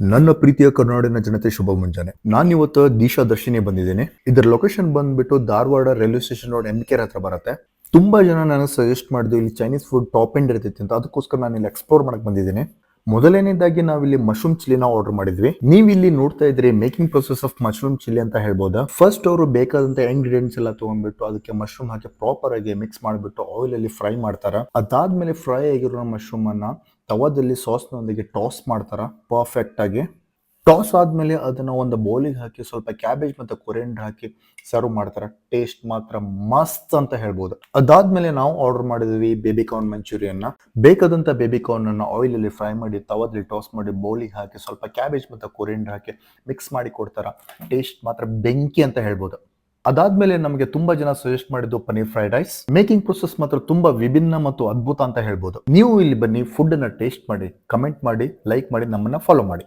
ನನ್ನ ಪ್ರೀತಿಯ ಕರ್ನಾಡಿನ ಜನತೆ ಶುಭ ಮುಂಜಾನೆ. ನಾನು ಇವತ್ತು ದಿಶಾ ದರ್ಶಿನಿ ಬಂದಿದ್ದೀನಿ. ಇದರ ಲೊಕೇಶನ್ ಬಂದ್ಬಿಟ್ಟು Dharwad railway station road M ಕೆರ್ ಹತ್ರ ಬರುತ್ತೆ. ತುಂಬಾ ಜನ ನನಗೆ ಸಜೆಸ್ಟ್ ಮಾಡಿದ್ರು ಇಲ್ಲಿ ಚೈನೀಸ್ ಫುಡ್ ಟಾಪ್ ಎಂಡ್ ಇರ್ತೈತಿ ಅಂತ ಅದಕ್ಕೋಸ್ಕರ ನಾನು ಇಲ್ಲಿ ಎಕ್ಸ್ಪ್ಲೋರ್ ಮಾಡಕ್ ಬಂದಿದ್ದೀನಿ. ಮೊದಲನೇದಾಗಿ ನಾವಿಲ್ಲಿ ಮಶ್ರೂಮ್ ಚಿಲ್ಲಿನ ಆರ್ಡರ್ ಮಾಡಿದ್ವಿ. ನೀವು ಇಲ್ಲಿ ನೋಡ್ತಾ ಇದ್ರೆ making process of mushroom chilli ಅಂತ ಹೇಳ್ಬೋದಾ? ಫಸ್ಟ್ ಅವರು ಬೇಕಾದಂತ ಇಂಗ್ರೀಡಿಯೆಂಟ್ಸ್ ಎಲ್ಲ ತಗೊಂಡ್ಬಿಟ್ಟು ಅದಕ್ಕೆ ಮಶ್ರೂಮ್ ಹಾಕಿ ಪ್ರಾಪರ್ ಆಗಿ ಮಿಕ್ಸ್ ಮಾಡಿಬಿಟ್ಟು ಆಯಿಲ್ ಅಲ್ಲಿ ಫ್ರೈ ಮಾಡ್ತಾರ? ಅದಾದ್ಮೇಲೆ ಫ್ರೈ ಆಗಿರೋ ಮಶ್ರೂಮ್ ಅನ್ನ ತವಾದಲ್ಲಿ ಸಾಸ್ನೊಂದಿಗೆ ಟಾಸ್ ಮಾಡ್ತಾರ? ಪರ್ಫೆಕ್ಟ್ ಆಗಿ. ಟಾಸ್ ಆದಮೇಲೆ ಅದನ್ನ ಒಂದು ಬೌಲಿಗೆ ಹಾಕಿ, ಸ್ವಲ್ಪ ಕ್ಯಾಬೇಜ್ ಮತ್ತು ಕೊರೆಂಡ್ರ್ ಹಾಕಿ ಸರ್ವ್ ಮಾಡ್ತಾರೆ. ಟೇಸ್ಟ್ ಮಾತ್ರ ಮಸ್ತ್ ಅಂತ ಹೇಳ್ಬೋದು. ಅದಾದ್ಮೇಲೆ ನಾವು ಆರ್ಡರ್ ಮಾಡಿದ್ವಿ ಬೇಬಿ ಕಾರ್ನ್ ಮಂಚೂರಿಯನ್ನ ಬೇಕಾದಂಥ ಬೇಬಿ ಕಾರ್ನ್ ಅನ್ನ ಆಯಿಲ್ ಅಲ್ಲಿ ಫ್ರೈ ಮಾಡಿ ತವದಲ್ಲಿ ಟಾಸ್ ಮಾಡಿ ಬೌಲಿಗೆ ಹಾಕಿ, ಸ್ವಲ್ಪ ಕ್ಯಾಬೇಜ್ ಮತ್ತು ಕೊರೆಂಡ್ರ್ ಹಾಕಿ ಮಿಕ್ಸ್ ಮಾಡಿ ಕೊಡ್ತಾರ. ಟೇಸ್ಟ್ ಮಾತ್ರ ಬೆಂಕಿ ಅಂತ ಹೇಳ್ಬೋದು. ಅದಾದ್ಮೇಲೆ ನಮಗೆ ತುಂಬಾ ಜನ ಸಜೆಸ್ಟ್ ಮಾಡಿದ್ದು paneer fried rice making process ಮಾತ್ರ ತುಂಬಾ ವಿಭಿನ್ನ ಮತ್ತು ಅದ್ಭುತ ಅಂತ ಹೇಳ್ಬೋದು. ನೀವು ಇಲ್ಲಿ ಬನ್ನಿ ಫುಡ್ ಅನ್ನ ಟೇಸ್ಟ್ ಮಾಡಿ ಕಮೆಂಟ್ ಮಾಡಿ ಲೈಕ್ ಮಾಡಿ, ನಮ್ಮನ್ನ ಫಾಲೋ ಮಾಡಿ.